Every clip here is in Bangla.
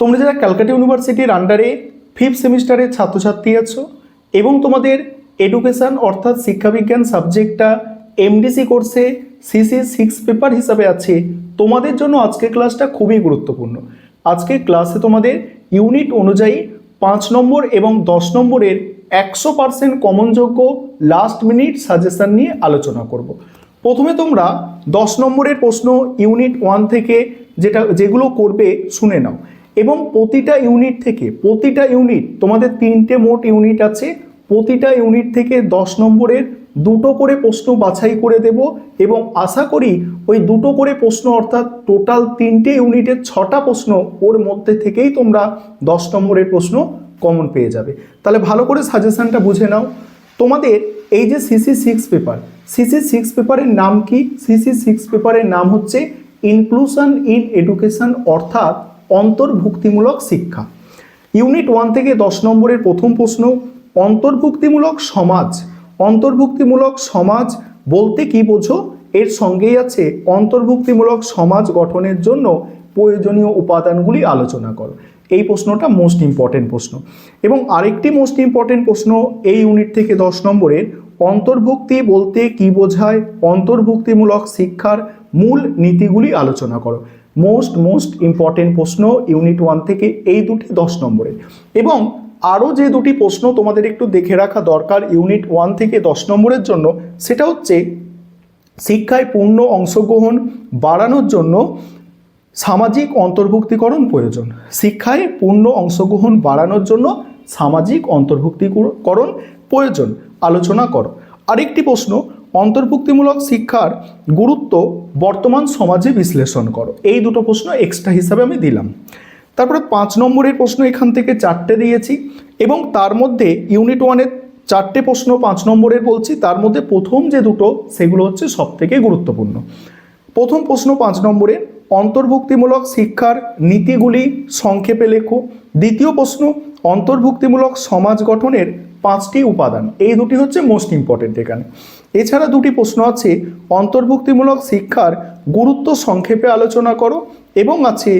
তোমরা যারা ক্যালকাটা ইউনিভার্সিটির আন্ডারে ফিফথ সেমিস্টারের ছাত্রছাত্রী আছো এবং তোমাদের এডুকেশন অর্থাৎ শিক্ষাবিজ্ঞান সাবজেক্টটা এমডিসি কোর্সে সিসি সিক্স পেপার হিসাবে আছে, তোমাদের জন্য আজকের ক্লাসটা খুবই গুরুত্বপূর্ণ। আজকের ক্লাসে তোমাদের ইউনিট অনুযায়ী পাঁচ নম্বর এবং দশ নম্বরের একশো পার্সেন্ট কমনযোগ্য লাস্ট মিনিট সাজেশন নিয়ে আলোচনা করব। প্রথমে তোমরা দশ নম্বরের প্রশ্ন ইউনিট ওয়ান থেকে যেটা, যেগুলো করবে শুনে নাও। এবং প্রতিটা ইউনিট থেকে প্রতিটা ইউনিট তোমাদের তিনটে মোট ইউনিট আছে, প্রতিটা ইউনিট থেকে দশ নম্বরের দুটো করে প্রশ্ন বাছাই করে দেব এবং আশা করি ওই দুটো করে প্রশ্ন অর্থাৎ টোটাল তিনটে ইউনিটের ছটা প্রশ্ন ওর মধ্যে থেকেই তোমরা দশ নম্বরের প্রশ্ন কমন পেয়ে যাবে। তাহলে ভালো করে সাজেশনটা বুঝে নাও। তোমাদের এই যে CC six paper CC six পেপারের নাম কি? সিসি সিক্স পেপারের নাম হচ্ছে ইনক্লুশন ইন এডুকেশন অর্থাৎ অন্তর্ভুক্তিমূলক শিক্ষা। ইউনিট ওয়ান থেকে দশ নম্বরের প্রথম প্রশ্ন, অন্তর্ভুক্তিমূলক সমাজ। অন্তর্ভুক্তিমূলক সমাজ বলতে কি বোঝো? এর সঙ্গেই আছে অন্তর্ভুক্তিমূলক সমাজ গঠনের জন্য প্রয়োজনীয় উপাদানগুলি আলোচনা করো। এই প্রশ্নটা মোস্ট ইম্পর্টেন্ট প্রশ্ন। এবং আরেকটি মোস্ট ইম্পর্টেন্ট প্রশ্ন, এই ইউনিট থেকে দশ নম্বরের অন্তর্ভুক্তি বলতে কি বোঝায়? অন্তর্ভুক্তিমূলক শিক্ষার মূল নীতিগুলি আলোচনা করো। মোস্ট মোস্ট ইম্পর্টেন্ট প্রশ্ন ইউনিট ওয়ান থেকে এই দুটি দশ নম্বরের। এবং আরও যে দুটি প্রশ্ন তোমাদের একটু দেখে রাখা দরকার ইউনিট ওয়ান থেকে দশ নম্বরের জন্য, সেটা হচ্ছে শিক্ষায় পূর্ণ অংশগ্রহণ বাড়ানোর জন্য সামাজিক অন্তর্ভুক্তিকরণ প্রয়োজন। শিক্ষায় পূর্ণ অংশগ্রহণ বাড়ানোর জন্য সামাজিক অন্তর্ভুক্তিকরণ প্রয়োজন। আলোচনা করো। আরেকটি প্রশ্ন অন্তর্ভুক্তিমূলক শিক্ষার গুরুত্ব বর্তমান সমাজে বিশ্লেষণ করো। এই দুটো প্রশ্ন এক্সট্রা হিসাবে আমি দিলাম। তারপরে পাঁচ নম্বরের প্রশ্ন এখান থেকে চারটে দিয়েছি এবং তার মধ্যে ইউনিট ওয়ানের চারটে প্রশ্ন পাঁচ নম্বরের বলছি, তার মধ্যে প্রথম যে দুটো, সেগুলো হচ্ছে সব থেকে গুরুত্বপূর্ণ। প্রথম প্রশ্ন পাঁচ নম্বরের, অন্তর্ভুক্তিমূলক শিক্ষার নীতিগুলি সংক্ষেপে লেখো। দ্বিতীয় প্রশ্ন, অন্তর্ভুক্তিমূলক সমাজ গঠনের পাঁচটি উপাদান। এই দুটি হচ্ছে মোস্ট ইম্পর্টেন্ট এখানে। এছাড়া দুটি প্রশ্ন আছে, অন্তর্ভুক্তিমূলক শিক্ষার গুরুত্ব সংক্ষেপে আলোচনা করো এবং আছে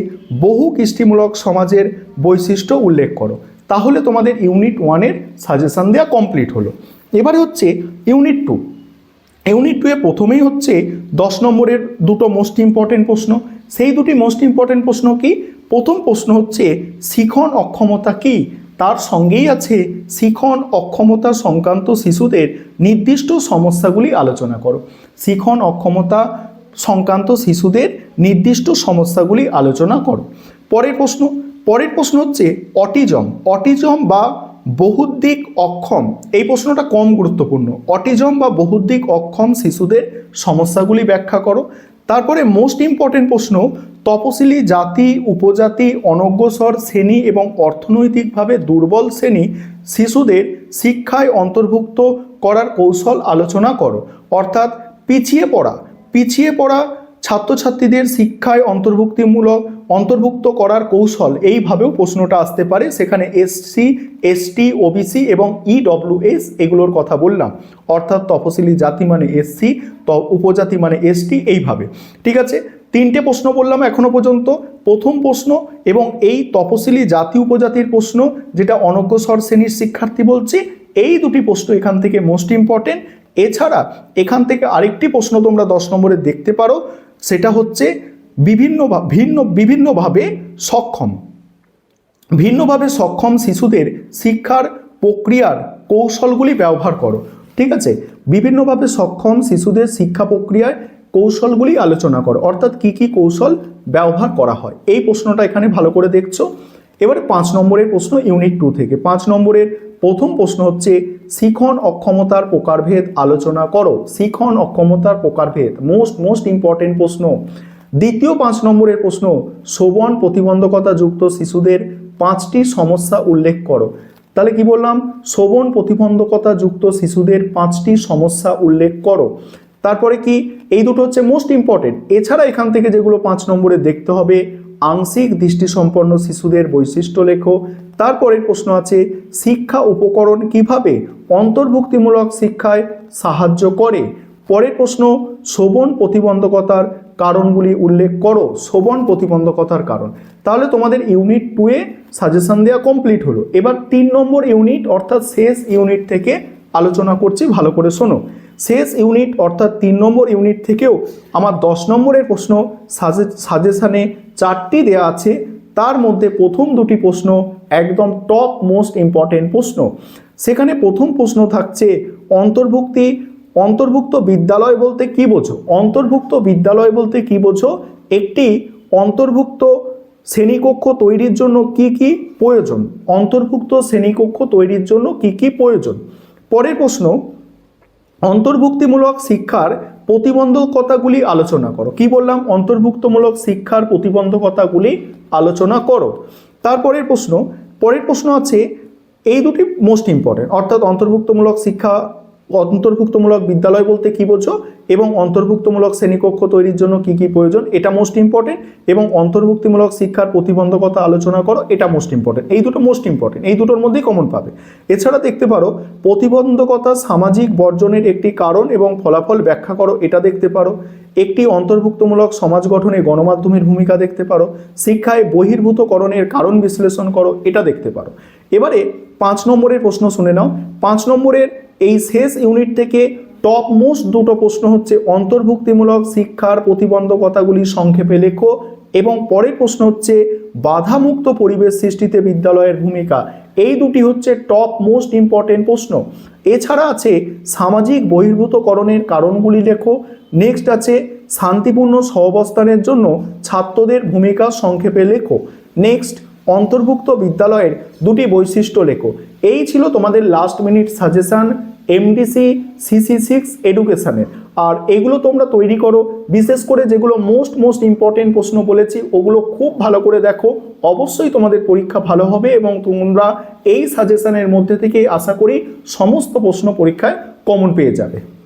বহু কৃষ্টিমূলক সমাজের বৈশিষ্ট্য উল্লেখ করো। তাহলে তোমাদের ইউনিট ওয়ানের সাজেশন দেওয়া কমপ্লিট হলো। এবারে হচ্ছে ইউনিট টু। ইউনিট টুয়ে প্রথমেই হচ্ছে দশ নম্বরের দুটো মোস্ট ইম্পর্টেন্ট প্রশ্ন। সেই দুটি মোস্ট ইম্পর্টেন্ট প্রশ্ন কি? প্রথম প্রশ্ন হচ্ছে শিখন অক্ষমতা কি? তার সঙ্গেই আছে শিখন অক্ষমতা সংক্রান্ত শিশুদের নির্দিষ্ট সমস্যাগুলি আলোচনা করো। শিখন অক্ষমতা সংক্রান্ত শিশুদের নির্দিষ্ট সমস্যাগুলি আলোচনা করো। পরের প্রশ্ন পরের প্রশ্ন হচ্ছে অটিজম। অটিজম বা বহুদিক অক্ষম, এই প্রশ্নটা কম গুরুত্বপূর্ণ। অটিজম বা বহুদিক অক্ষম শিশুদের সমস্যাগুলি ব্যাখ্যা করো। তারপরে মোস্ট ইম্পর্টেন্ট প্রশ্ন, তপশিলি জাতি, উপজাতি, অনগ্রসর শ্রেণি এবং অর্থনৈতিকভাবে দুর্বল শ্রেণি শিশুদের শিক্ষায় অন্তর্ভুক্ত করার কৌশল আলোচনা করো। অর্থাৎ পিছিয়ে পড়া পিছিয়ে পড়া ছাত্রছাত্রীদের শিক্ষায় অন্তর্ভুক্তিমূলক অন্তর্ভুক্ত করার কৌশল এইভাবেও প্রশ্নটা আসতে পারে। সেখানে এসসি এসটি ওবিসি এবং ইডব্লিউএস এগুলোর কথা বললাম। অর্থাৎ তফসিলি জাতি মানে এসসি ত উপজাতি মানে এসটি এইভাবে। ঠিক আছে? তিনটে প্রশ্ন বললাম এখনও পর্যন্ত। প্রথম প্রশ্ন এবং এই তপশিলি জাতি উপজাতির প্রশ্ন যেটা অনগ্রসর শ্রেণির শিক্ষার্থী বলছি, এই দুটি প্রশ্ন এখান থেকে মোস্ট ইম্পর্টেন্ট এছাড়া এখান থেকে আরেকটি প্রশ্ন তোমরা দশ নম্বরে দেখতে পারো। সেটা হচ্ছে বিভিন্ন ভিন্ন, বিভিন্নভাবে সক্ষম। ভিন্নভাবে সক্ষম শিশুদের শিক্ষার প্রক্রিয়ার কৌশলগুলি ব্যবহার করো, ঠিক আছে? বিভিন্নভাবে সক্ষম শিশুদের শিক্ষা প্রক্রিয়ায় কৌশলগুলি আলোচনা করো, অর্থাৎ কি কি কৌশল ব্যবহার করা হয়? এই প্রশ্নটা এখানে ভালো করে দেখছ। এবারে পাঁচ নম্বরের প্রশ্ন, ইউনিট টু থেকে। পাঁচ নম্বরের প্রথম প্রশ্ন হচ্ছে, শিখন অক্ষমতার প্রকারভেদ আলোচনা করো। শিখন অক্ষমতার প্রকারভেদ, মোস্ট মোস্ট ইম্পর্টেন্ট প্রশ্ন। দ্বিতীয় পাঁচ নম্বরের প্রশ্ন, শোভন প্রতিবন্ধকতা যুক্ত শিশুদের পাঁচটি সমস্যা উল্লেখ করো। তাহলে কি বললাম? শোভন প্রতিবন্ধকতা যুক্ত শিশুদের পাঁচটি সমস্যা উল্লেখ করো। তারপরে কি? এই দুটো হচ্ছে মোস্ট ইম্পর্টেন্ট এছাড়া এখান থেকে যেগুলো পাঁচ নম্বরে দেখতে হবে, আংশিক দৃষ্টিসম্পন্ন শিশুদের বৈশিষ্ট্য লেখো। তারপরের প্রশ্ন আছে, শিক্ষা উপকরণ কীভাবে অন্তর্ভুক্তিমূলক শিক্ষায় সাহায্য করে? পরের প্রশ্ন, শোভন প্রতিবন্ধকতার কারণগুলি উল্লেখ করো শোভন প্রতিবন্ধকতার কারণ। তাহলে তোমাদের ইউনিট টুয়ে সাজেশন দেওয়া কমপ্লিট হলো। এবার তিন নম্বর ইউনিট, অর্থাৎ শেষ ইউনিট থেকে আলোচনা করছি, ভালো করে শোনো। শেষ ইউনিট, অর্থাৎ তিন নম্বর ইউনিট থেকেও আমার দশ নম্বরের প্রশ্ন সাজে সাজেশানে চারটি দেয়া আছে। তার মধ্যে প্রথম দুটি প্রশ্ন একদম টপ মোস্ট ইম্পর্টেন্ট প্রশ্ন। সেখানে প্রথম প্রশ্ন থাকছে, অন্তর্ভুক্তি অন্তর্ভুক্ত বিদ্যালয় বলতে কি বোঝো? অন্তর্ভুক্ত বিদ্যালয় বলতে কি বোঝো? একটি অন্তর্ভুক্ত শ্রেণীকক্ষ তৈরির জন্য কি কি প্রয়োজন? অন্তর্ভুক্ত শ্রেণীকক্ষ তৈরির জন্য কি কি প্রয়োজন? পরের প্রশ্ন, অন্তর্ভুক্তিমূলক শিক্ষার প্রতিবন্ধকতাগুলি আলোচনা করো। কি বললাম? অন্তর্ভুক্তমূলক শিক্ষার প্রতিবন্ধকতাগুলি আলোচনা করো। তারপরের প্রশ্ন, পরের প্রশ্ন আছে, এই দুটি মোস্ট ইম্পর্টেন্ট অর্থাৎ অন্তর্ভুক্তমূলক শিক্ষা অন্তর্ভুক্তমূলক বিদ্যালয় বলতে কি বোঝো? এবং অন্তর্ভুক্তমূলক শ্রেণীকক্ষ তৈরির জন্য কি কি প্রয়োজন? এটা মোস্ট ইম্পর্টেন্ট এবং অন্তর্ভুক্তিমূলক শিক্ষার প্রতিবন্ধকতা আলোচনা করো, এটা মোস্ট ইম্পর্টেন্ট এই দুটো মোস্ট ইম্পর্টেন্ট এই দুটোর মধ্যেই কমন পাবে। এছাড়া দেখতে পারো, প্রতিবন্ধকতা সামাজিক বর্জনের একটি কারণ এবং ফলাফল ব্যাখ্যা করো, এটা দেখতে পারো। একটি অন্তর্ভুক্তমূলক সমাজ গঠনে গণমাধ্যমের ভূমিকা দেখতে পারো। শিক্ষায় বহির্ভূতকরণের কারণ বিশ্লেষণ করো, এটা দেখতে পারো। এবারে পাঁচ নম্বরের প্রশ্ন শুনে নাও। পাঁচ নম্বরের এই শেষ ইউনিট থেকে টপ মোস্ট দুটো প্রশ্ন হচ্ছে অন্তর্ভুক্তিমূলক শিক্ষার প্রতিবন্ধকতাগুলি সংক্ষেপে লেখো এবং পরের প্রশ্ন হচ্ছে বাধামুক্ত পরিবেশ সৃষ্টিতে বিদ্যালয়ের ভূমিকা। এই দুটি হচ্ছে টপ মোস্ট ইম্পর্টেন্ট প্রশ্ন। এছাড়া আছে সামাজিক বহির্ভূতকরণের কারণগুলি লেখো। নেক্সট আছে শান্তিপূর্ণ সহাবস্থানের জন্য ছাত্রদের ভূমিকা সংক্ষেপে লেখো। নেক্সট অন্তর্ভুক্ত বিদ্যালয়ের দুটি বৈশিষ্ট্য লেখো। এই ছিল তোমাদের last minute suggestion MDC CC six এডুকেশনের আর এগুলো তোমরা তৈরি করো। বিশেষ করে যেগুলো মোস্ট মোস্ট ইম্পর্টেন্ট প্রশ্ন বলেছি, ওগুলো খুব ভালো করে দেখো। অবশ্যই তোমাদের পরীক্ষা ভালো হবে এবং তোমরা এই সাজেশানের মধ্যে থেকে আশা করি সমস্ত প্রশ্ন পরীক্ষায় কমন পেয়ে যাবে।